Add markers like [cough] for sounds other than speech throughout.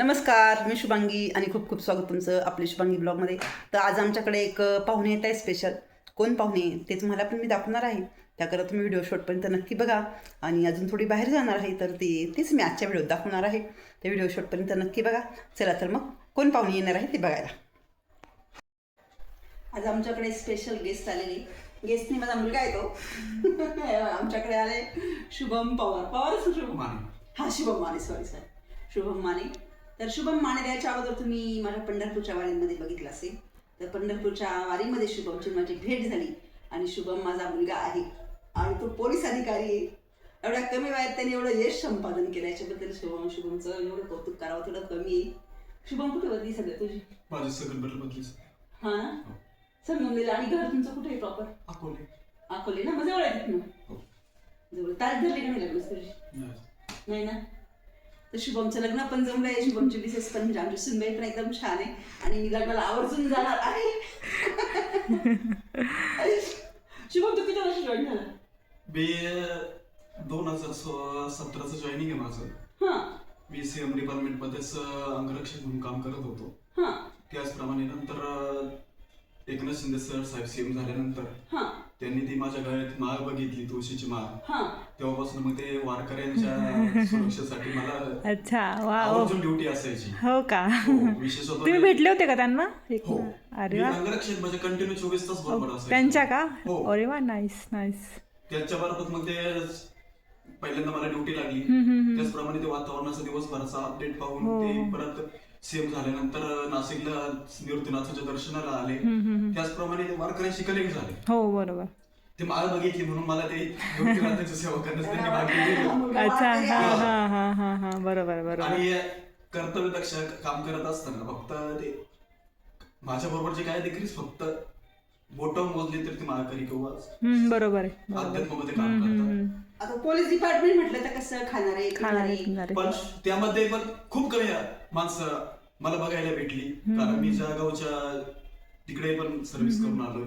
नमस्कार मी शुभांगी आणि खूप खूप स्वागत तुमचं आपल्या शुभांगी ब्लॉगमध्ये. तर आज आमच्याकडे एक पाहुणे येत आहे स्पेशल कोण पाहुणे? ते तुम्हाला पण मी दाखवणार आहे. त्याकरता तुम्ही व्हिडिओ शॉटपर्यंत नक्की बघा. आणि अजून थोडी बाहेर जाणार आहे तर ते तेच मी आजच्या व्हिडिओत दाखवणार आहे. ते व्हिडिओ शॉटपर्यंत नक्की बघा. चला तर मग कोण पाहुणे येणार आहे ते बघायला. आज आमच्याकडे स्पेशल गेस्ट आलेले. गेस्टने माझा मुलगा येतो [laughs] आमच्याकडे आले शुभम पवार. पवार शुभम माने. हा Shubham Mane. Sorry sorry Shubham Mane. तर शुभम माने द्यायच्या अगोदर तुम्ही माझ्या पंढरपूरच्या वारीमध्ये बघितलं असेल. तर पंढरपूरच्या वारीमध्ये शुभमची माझी भेट झाली आणि शुभम माझा मुलगा आहे आणि तो पोलीस अधिकारी आहे. एवढ्या कमी वयात त्याने एवढं यश संपादन केलं याच्याबद्दल शुभम शुभमचं एवढं कौतुक करावं थोडं कमी आहे. शुभम कुठे बदली सगळं तुझी? माझी सगळं बदल बदलीच हा ना? संगमनेर आणि घर तुमचं कुठे आहे प्रॉपर अकोले. अकोले ना? मग जवळ आहे तिथनं? हो. जवळ. तारीख धरली का नाही लग्न तुझी. नाही ना? तर शुभमचं लग्न पण जमलं आहे शुभमची मिसेस पण म्हणजे आमची सुनबाई पण एकदम छान आहे. आणि मी लग्नाला आवर्जून जाणार आहे. [laughs] शुभम तू किती वर्ष जॉईन झाला? मी दोन हजार सतराचं जॉईनिंग आहे माझं. हा. मी सी एम डिपार्टमेंट मध्येच अंगरक्षक म्हणून काम करत होतो. हा. त्याचप्रमाणे नंतर एकनाथ शिंदे सर साहेब सीएम झाल्यानंतर. हा. त्यांनी ती माझ्या गळ्यात माळ बघितली तुळशीची माळ. हा. तेव्हापासून मग ते वारकऱ्यांच्या [laughs] सुरक्षेसाठी मला अच्छा वा ड्युटी असायची. हो का? हो, विशेष होतं तुम्ही भेटले होते का त्यांना? एक हो अरे वा. म्हणजे कंटिन्यू चोवीस तास बरोबर त्यांच्या का? हो. अरे वा नाईस नाईस त्याच्या बरोबर मग ते पहिल्यांदा मला ड्युटी लागली. त्याचप्रमाणे ते वातावरणाचा दिवसभराचा अपडेट पाहून हो, ते परत सीएम झाल्यानंतर नाशिकला निवृत्तीनाथाच्या दर्शनाला आले. त्याचप्रमाणे ते वारकऱ्यांशी कनेक्ट झाले. हो बरोबर. ते माळ बघितली म्हणून मला ते निवृत्तीनाथाची सेवा करण्यास त्यांनी भाग दिली. [laughs] अच्छा हा हा हा हा हा. बरोबर बरोबर. आणि कर्तव्य दक्ष काम करत असताना फक्त ते माझ्या बरोबर जे काय देखील फक्त बोट मोजली तर ती माळकरी किंवा हम्म, बरोबर आहे बरोबर अध्यात्मामध्ये काम करतात. आता पोलीस डिपार्टमेंट म्हटलं तर कसं खाणारे खाणारे पिणारे पिणारे. पण त्यामध्ये पण खूप कमी माणसं मला बघायला भेटली. कारण मी ज्या गावच्या तिकडे पण सर्व्हिस करून आलोय.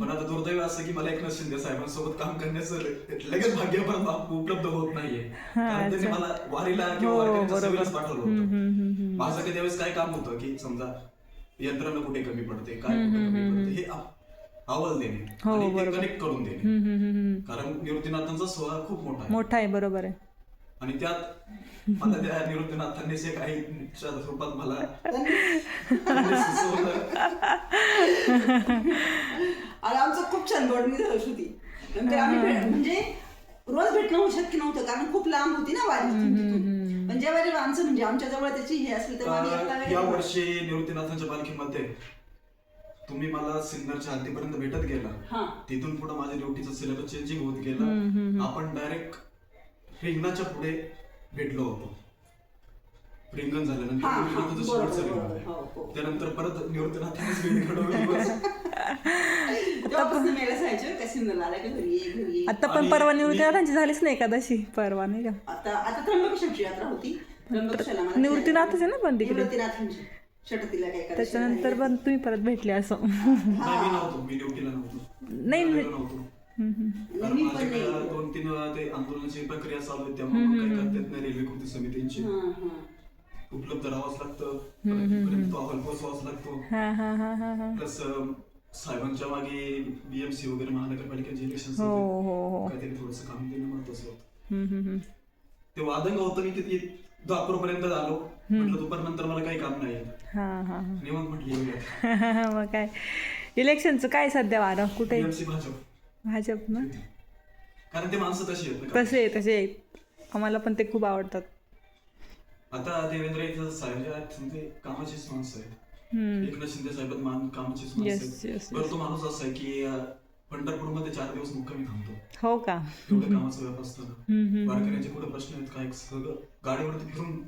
पण आता दुर्दैव असं की मला एकनाथ शिंदे साहेबांसोबत काम करण्याचं लगेच भाग्य पण उपलब्ध होत नाहीये. कारण त्यांनी मला वारीला किंवा हो, वारकऱ्यांच्या बरोबर. सेवेलाच पाठवलं होतं. माझं कधी त्यावेळेस काय काम होतं की समजा यंत्रणा कुठे कमी पडते काय कुठे कमी पडते हे अहवाल देणे हो, आणि ते बरोबर. कनेक्ट करून देणे हम्म, हम्म, हम्म, हम्म. कारण निवृत्तीनाथांचा सोहळा खूप मोठा आहे मोठा आहे बरोबर आहे आणि त्यात मला त्या निवृत्तीनाथांनी जे काही स्वरूपात मला त्यांनी सुचवलं. आणि आमचं खूप छान बॉडमी झालं होती नंतर आम्ही भेट- म्हणजे रोज भेटणं होऊ शक्य नव्हतं कारण खूप लांब होती ना वारी तिथून. पण वेळेला आमचं म्हणजे आमच्या जवळ त्याची हे असली तर आम्ही एकटा अं, या वेगळा- वर्षी निवृत्तीनाथांच्या पालखीमध्ये तुम्ही मला सिन्नरच्या हद्दीपर्यंत भेटत गेला. हा. तिथून पुढे माझ्या ड्युटीचा सिलेबस चेंजिंग होत गेला. आपण डायरेक्ट रिंगणाच्या पुढे भेटलो होतो. रिंगण झाल्यानंतर हा, हा, निवृत्तीनाथांचं बरोबर, शेवटचं बरोबर, रिंगण हो, हो. त्यानंतर परत निवृत्तीनाथांनीच रिंगण घडवलं बस. [laughs] तेव्हापासून मी असायचं का सिंधला आला का घरी ये घरी ये. आता पण आणि परवा मी- निवृत्तीनाथांची झालीच नाही एकादशी परवा नाही का? आता आता त्र्यंबकेश्वरची यात्रा होती. त्र्यंबकेश्वरला मला निवृत्तीनाथच आहे ना पण तिकडे? निवृत्तीनाथांची. षटतीला काय करायचं त्याच्यानंतर पण तुम्ही परत भेटले असं. नाही मी नव्हतो. मी ड्युटीला नव्हतो. नाही, मी नव्हतो. कारण मी पण माझ्याकडे नाही. दोन तीन वेळा ते आंदोलनाची प्रक्रिया चालू आहे त्यामुळे मग काही करता येत नाही रेल्वे कृती समितींची. हा, हा. उपलब्ध राहावंच लागतं. परत तो अहवाल पोहोचवावाच लागतो. हा हा हा हा हा. प्लस साहेबांच्या मागे बीएमसी वगैरे महानगरपालिकेचे इलेक्शन हो हो हो. काहीतरी थोडस काम देणं महत्वाचं होतं. हम्म, हम्म, हम्म. ते वादंग होतं मी तिथे दाखपूर पर्यंत आलो म्हटलं दुपारनंतर मला काही काम नाही. हा हा निवांत म्हटलं [laughs] मग काय? इलेक्शनचं काय सध्या वारं? कुठे? बीएमसी भाजप. भाजप ना? कारण ते माणसं तशी आहेत ना तसे तसे आम्हाला पण ते खूप आवडतात. आता देवेंद्र इथं साहेब ते कामाचीच माणसं आहेत. एकनाथ शिंदे साहेब मान कामाचीच Yes, माणसं. बरं तो माणूस असा आहे की पंढरपूरमध्ये चार दिवस मुक्कामी थांबतो. हो का? एवढं कामाचं व्याप असतं हम्म, हम्म. वारकऱ्यांचे कुठे प्रश्न आहेत काय सगळं गाडीवरती फिरून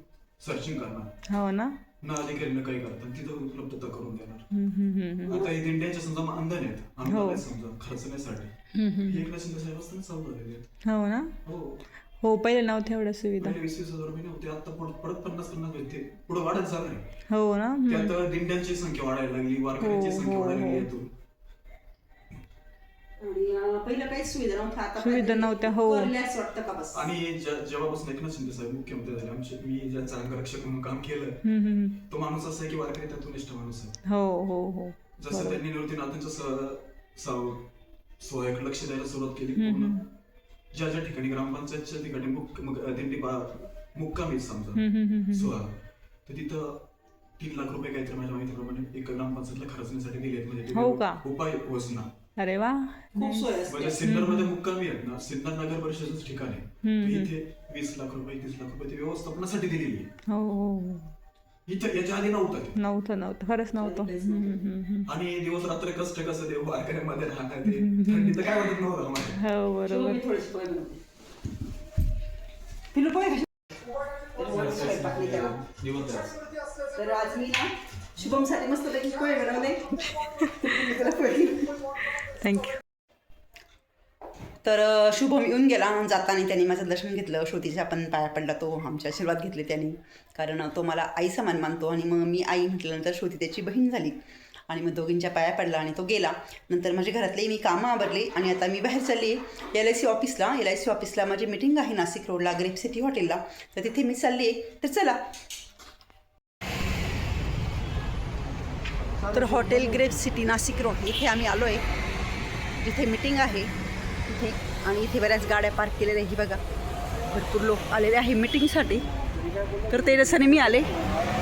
सर्चिंग करणार. हो ना? ना अधिकारी न काही करतात तिथं उपलब्धता करून देणार. आता हे दिंड्याचे समजा मानधन आहेत अनुदान हो. समजा खर्चण्यासाठी. एकनाथ शिंदे साहेब असताना चालू झालेले आहेत. हो ना? हो. हो पहिले नव्हत्या एवढ्या सुविधा पहिले वीस वीस हजार रुपये नव्हते आता पुढे परत पन्नास पन्नास भेटते पुढे वाढत जाणार आहे हो ना हम्म. त्यात दिंड्यांची संख्या वाढायला लागली वारकऱ्यांची हो, संख्या हो, वाढायला लागली हो. यातून आणि अं, पहिलं काहीच सुविधा नव्हत्या आता सुविधा काहीतरी नव्हत्या, हो. करल्यास वाटतं का बस आणि जेव्हापासून एकनाथ शिंदे साहेब मुख्यमंत्री झाले आमचे मी ज्यांचा अंगरक्षक म्हणून काम केलं हम्म, हम्म, हम्म. तो माणूस असा आहे की वारकरी त्यातून निष्ठ माणूस आहे हो हो हो जसं त्यांनी निवृत्तीनाथांच्या स- स- सोहळ्याकडे लक्ष द्यायला सुरुवात केली हम्म, पूर्ण हम्म. ज्या ज्या ठिकाणी ग्रामपंचायतच्या ठिकाणी दिंडी मुक्काम समजा. सोहळा तर तिथं तीन लाख रुपये काहीतरी माझ्या माहितीप्रमाणे एक ग्रामपंचायतला खर्चण्यासाठी दिले आहेत म्हणजे हो का? उपाय योजना. अरे वा. खूप सोय म्हणजे सिन्नरमध्ये मुक्कामी आहेत ना सिन्नर नगर परिषदेचं ठिकाण आहे. इथे वीस लाख रुपये तीस लाख रुपये ते व्यवस्थापनासाठी दिलेली आहे. हो हो. याच्या आधी नव्हतं. नव्हतं नव्हतं खरंच नव्हतं हम्म, हम्म, हम्म. आणि दिवस रात्र कष्ट कसं ते वारकऱ्यामध्ये राहणार ते थंडी तर काय वाटत नव्हतं. हो बरोबर मी थोडेसे पोहे बनवते पिलू पोहे कसे त्याच्यामुळे स्वयंपाक नाही केला. तर आज मी ना शुभमसाठी मस्त पैकी बनवले. [laughs] थँक्यू तर शुभम येऊन गेला जाताना त्यांनी माझं दर्शन घेतलं. श्रुतीच्या पण पाया पडला तो आमच्या आशीर्वाद घेतले त्यांनी. कारण तो मला आई समान मानतो आणि मग मी आई म्हटल्यानंतर श्रुती त्याची बहीण झाली. आणि मग दोघींच्या पाया पडला आणि तो गेला. नंतर माझ्या घरातले मी कामं आवरले आणि आता मी बाहेर चालली आहे. एल आय सी ऑफिसला. एल आय सी ऑफिसला माझी मीटिंग आहे नाशिक रोडला ग्रेप सिटी हॉटेलला. तर तिथे मी चालली आहे. तर चला. तर hotel grape city Nashik road. इथे आम्ही आलो आहे जिथे मीटिंग आहे. इथे. आणि इथे बऱ्याच गाड्या पार्क केलेल्या आहे ही बघा. भरपूर लोक आलेले आहे मीटिंगसाठी तर ते रस्त्याने मी आले.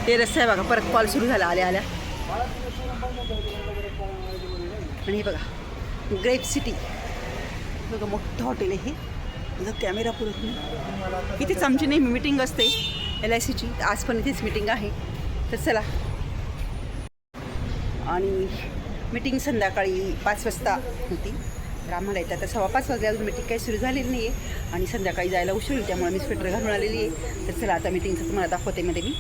ते रस्ते आहे बघा परत कॉल सुरू झाला. आल्या आल्या. आणि हे बघा ग्रेप सिटी बघा मोठं हॉटेल आहे हे. कॅमेरा पुरत नाही. इथेच आमची नेहमी मीटिंग असते. एल आय सीची आज पण इथेच मीटिंग आहे. तर चला. आणि मीटिंग संध्याकाळी पाच वाजता होती. तर आम्हाला येतात. तर सव्वा पाच वाजले अजून मीटिंग काही सुरू झालेली नाही आहे आणि संध्याकाळी जायला उशीर होईल त्यामुळे मी स्वेटर घालून आलेली आहे. तर चला आता मीटिंगचं तुम्हाला दाखवते मध्ये मी.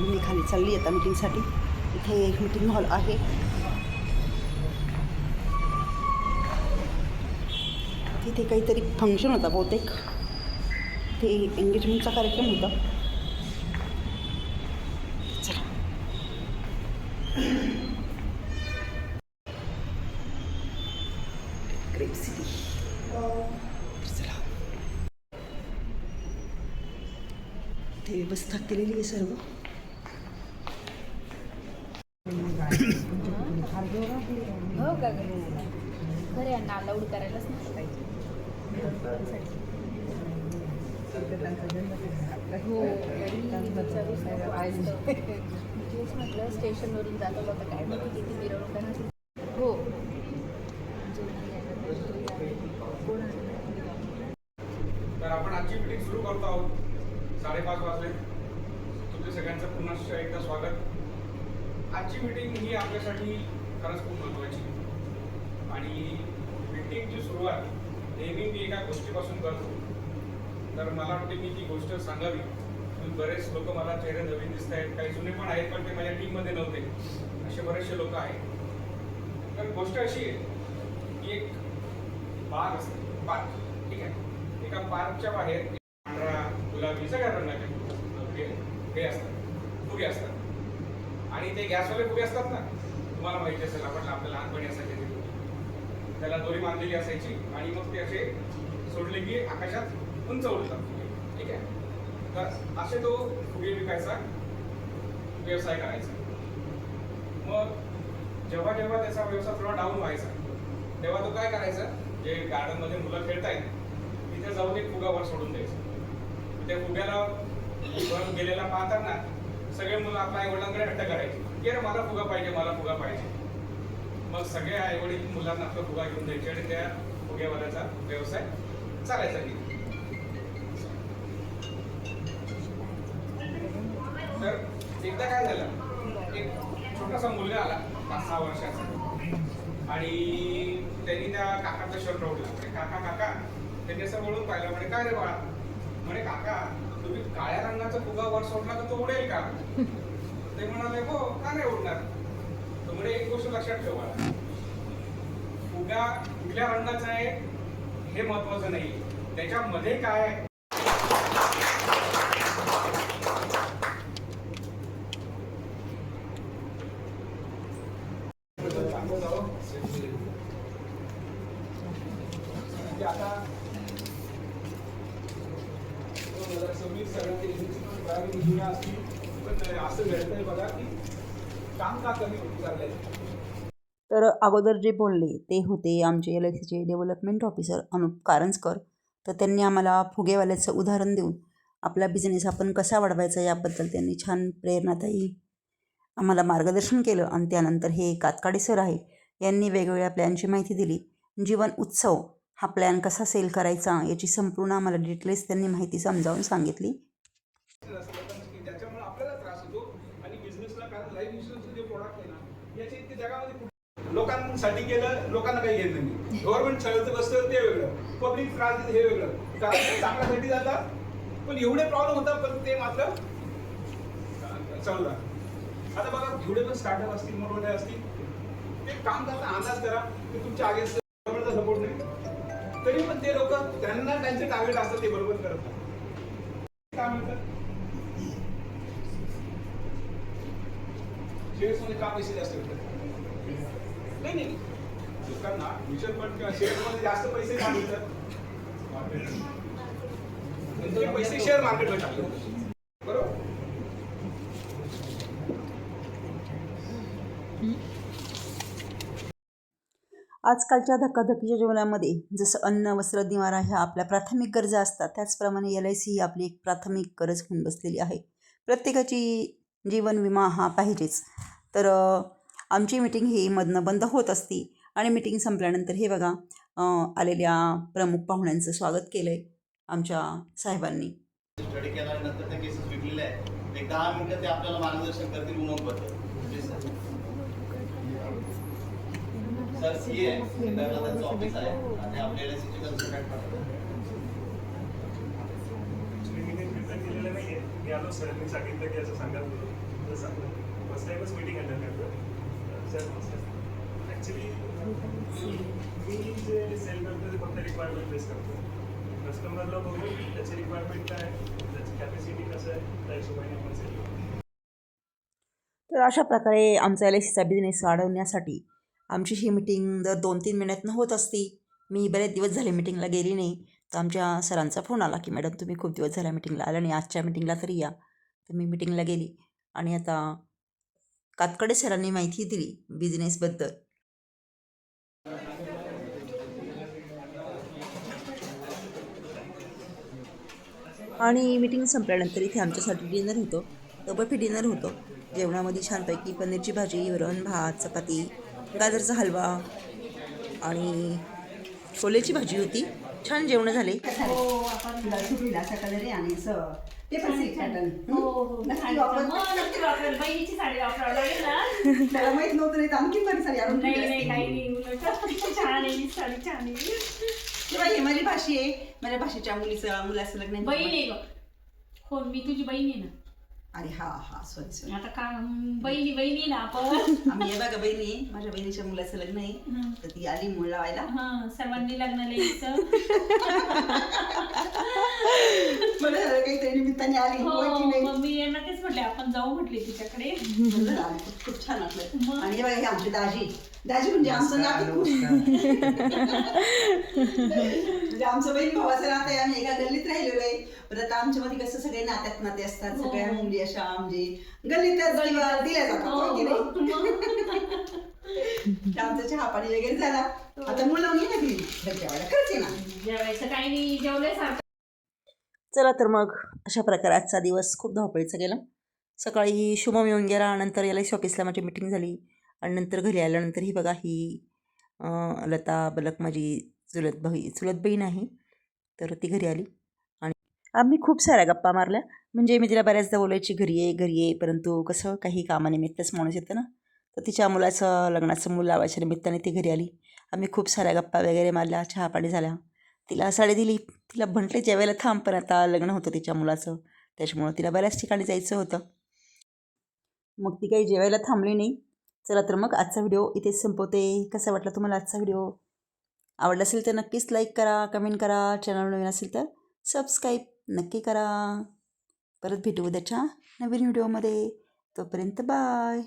मी खाली चालली आता मीटिंगसाठी इथे एक मीटिंग हॉल आहे. तिथे काहीतरी फंक्शन होता बहुतेक. ते एंगेजमेंटचा कार्यक्रम होता. ग्रेट सिटी चला ते व्यवस्था केलेली आहे सर्व हो का खरे यांना अलाउड करायलाच नाही पाहिजे हो म्हटलं स्टेशनवरून जात होता काय माहिती किती मिरवणूक हो तर आपण आजची मीटिंग सुरू करतो आहोत. साडेपाच वाजले. तुमच्या सगळ्यांचं पुन्हा एकदा स्वागत. आजची मीटिंग ही आपल्यासाठी खरंच खूप महत्त्वाची आणि मीटिंगची सुरुवात नेहमी मी एका गोष्टीपासून करतो. तर मला वाटते मी ती गोष्ट सांगावी बरेच लोक मला चेहरे नवीन दिसत आहेत. काही जुने पण आहेत पण ते माझ्या टीममध्ये नव्हते. असे बरेचसे लोक आहेत. तर गोष्ट अशी आहे की एक बाग असते. बाग ठीक आहे? एका पार्कच्या बाहेर पांढरा गुलाबी सगळ्या रंगाचे हे- हे असतात. फुगे असतात. आणि ते गॅसवाले फुगे असतात ना तुम्हाला माहिती असेल आपण आपल्या लहानपणी असायचे ते त्याला दोरी बांधलेली असायची आणि मग ते असे सोडले की आकाशात उंच उडतात ठीक आहे? तर असे तो फुगे विकायचा व्यवसाय करायचा. मग जेव्हा जेव्हा त्याचा व्यवसाय थोडा डाऊन व्हायचा तेव्हा तो काय करायचा? जे गार्डनमध्ये मुलं खेळतायत तिथे जाऊन एक फुगा वर सोडून द्यायचं. त्या फुग्याला वर गेलेला पाहताना सगळे मुलं आपल्या आई वडिलांकडे हट्ट करायचे. की अरे मला फुगा पाहिजे मला फुगा पाहिजे. मग सगळे आई वडील मुलांना आपला फुगा घेऊन द्यायचे आणि त्या फुग्यावाल्याचा व्यवसाय चालायचा तिथे तर एकदा काय झालं? एक छोटासा मुलगा आला पाच सहा वर्षाचा. आणि त्यांनी त्या काकाचा शर्ट ओढला काका काका त्यांनी असं वळून पाहिलं. म्हणे काय रे बाळा? म्हणे काका तुम्ही काळ्या रंगाचा फुगा वर सोडला तर तो उडेल का? [laughs] ते म्हणाले हो का नाही उडणार? तर म्हणे एक गोष्ट लक्षात ठेवा फुगा कुठल्या रंगाचा आहे हे महत्वाचं नाही. त्याच्यामध्ये काय आहे हजार सव्वीस सगळ्यांचे प्रायोरिटी जुन्या असतील पण असं घडतंय बघा की काम का कमी होत चाललंय तर अगोदर जे बोलले ते होते आमचे एल आय सीचे डेव्हलपमेंट ऑफिसर अनुप कारंजकर. तर त्यांनी आम्हाला फुगेवाल्याचं उदाहरण देऊन आपला बिझनेस आपण कसा वाढवायचा याबद्दल त्यांनी छान प्रेरणादायी आम्हाला मार्गदर्शन केलं आणि त्यानंतर हे कातकाडे सर आहे यांनी वेगवेगळ्या प्लॅनची माहिती दिली. जीवन उत्सव हा प्लॅन कसा सेल करायचा याची संपूर्ण आम्हाला डिटेल्स त्यांनी माहिती समजावून सांगितली असलं पण की ज्याच्यामुळे आपल्याला त्रास होतो आणि बिझनेसला कारण लाईफ इन्शुरन्सचे जे प्रोडक्ट आहे ना याचे इतके जगामध्ये कुठे- लोकांसाठी केलं लोकांना काही घेत नाही. गव्हर्नमेंट सगळं बसतं ते वेगळं. पब्लिक त्रास हे वेगळं. कारण चांगल्यासाठी जातात पण एवढे प्रॉब्लेम होतात पण ते मात्र चालू राहतात. आता बघा जेवढे पण स्टार्टअप असतील मोठमोठे असतील. ते काम करता अंदाज करा. की तुमच्या आगे गव्हर्नमेंटचा सपोर्ट नाही. तरी पण ते लोक त्यांना त्यांचे टार्गेट असतात ते बरोबर करत काय म्हणतात शेअर्समध्ये का पैसे जास्त भेटतात. नाही नाही लोकांना म्युच्युअल फंड किंवा शेअर्समध्ये जास्त पैसे का मिळतात म्हणजे पैसे शेअर मार्केटवर टाकले. बरोबर? आजकालच्या धकाधकीच्या जीवनामध्ये जसं अन्न वस्त्र निवारा ह्या आपल्या प्राथमिक गरजा असतात. त्याचप्रमाणे एल आय सी ही आपली एक प्राथमिक गरज होऊन बसलेली आहे. प्रत्येकाची जीवन विमा हा पाहिजेच. तर आमची मिटिंग ही मधनं बंद होत असती. आणि मिटिंग संपल्यानंतर हे बघा आलेल्या प्रमुख पाहुण्यांचं स्वागत केलं आहे आमच्या साहेबांनी. स्टडी केला आणि नंतर त्या केसेस विकलेल्या आहेत. एक दहा मिनिटं ते आपल्याला मार्गदर्शन करतील उमंगबद्दल प्लीज सर सर सी आहे. त्यांचं ऑफिस आहे. आणि कन्सल्टंट मी आहे सांगितलं की असं फर्स्ट मीटिंग सर ॲक्च्युली मी जे सेल करतो ते फक्त रिक्वायरमेंट बेस करतो कस्टमरला बघून त्याची रिक्वायरमेंट काय त्याची कॅपॅसिटी कसं आहे त्या हिशोबाने आपण सेल करतो तर अशा प्रकारे आमचा एल आय सीचा बिझनेस वाढवण्यासाठी आमची ही मिटिंग दर दोन तीन महिन्यातनं होत असती. मी बरेच दिवस झाले मिटिंगला गेली नाही. तर आमच्या सरांचा फोन आला की मॅडम तुम्ही खूप दिवस झाल्या मिटिंगला आल्या आणि आजच्या मिटिंगला तरी या. तर मी मिटिंगला गेली. आणि आता कातकडे सरांनी माहिती दिली बिझनेसबद्दल. आणि मिटिंग संपल्यानंतर इथे आमच्यासाठी डिनर होतो. तबफी डिनर होतो. जेवणामध्ये छानपैकी पनीरची भाजी वरण भात चपाती गाजरचा हलवा आणि छोलेची भाजी होती. छान जेवण झाले. वापरावं लागेल ना. त्याला माहीत नव्हतं नाही आणखी साडी आणून ही ही माझी भाषी आहे. माझ्या भाषेच्या मुलीचं मुलाचं लग्न आहे. बहीण आहे गं. हो मी तुझी बहीण आहे ना. अरे हा हा सॉरी सॉरी आता का बहिणी बहिणी ना आपण. आम्ही हे बघा बहिणी आहे माझ्या बहिणीच्या मुलाचं लग्न आहे. हं. तर ती आली मूळ लावायला. हा सर्वांनी लग्नाला यायचं झालं काहीतरी निमित्ताने आली. हो की नाही? मग मी यांना तेच म्हटले आपण जाऊ म्हटले तिच्याकडे. आली. खूप- खूप छान वाटलं? आणि हे बघा हे आमची दाजी. दाजी म्हणजे आमचं नातं. खूप [laughs] म्हणजे आमचं बहीण भावाचं नातं आहे आम्ही एका गल्लीत राहिलेलो आहे. पण आता आमच्या मध्ये कसं सगळे नात्यात नाते असतात हो. सगळ्या मुली अशा म्हणजे गल्लीतच किंवा दिल्या जातात होय की नाही? [laughs] तर आमचा चहा पाणी वगैरे झाला. आता मुलं ना घरी जेवायला खरंच ना? जेवायचं काही नाही जेवलंय सारखं. चला तर मग अशा प्रकारे आजचा दिवस खूप धावपळीचा गेला सकाळी शुभम येऊन गेला नंतर सी ऑफिसला माझी मिटिंग झाली. आणि नंतर घरी आल्यानंतर ही बघा ही अं, लता बलक माझी चुलत बही चुलत बहीण आहे तर ती घरी आली. आणि आम्ही खूप साऱ्या गप्पा मारल्या. म्हणजे मी तिला बऱ्याचदा बोलायची घरी ये घरी ये. परंतु कसं काही कामानिमित्तच माणूस येतं ना. तर तिच्या मुलाचं लग्नाचं मूल लावायच्या निमित्ताने ती घरी आली. आम्ही खूप साऱ्या गप्पा वगैरे मारल्या चहा पाणी झाल्या. तिला साडी दिली. तिला म्हटले जेवायला थांब पण आता लग्न होतं तिच्या मुलाचं. त्याच्यामुळं तिला बऱ्याच ठिकाणी जायचं होतं. मग ती काही जेवायला थांबली नाही. चला तर मग आजचा व्हिडिओ इथेच संपवते. कसा वाटला तुम्हाला आजचा व्हिडिओ? आवडलं असेल तर नक्कीच लाईक करा कमेंट करा चॅनल नवीन असेल तर सबस्क्राईब नक्की करा. परत भेटू उद्याच्या नवीन व्हिडिओमध्ये तोपर्यंत बाय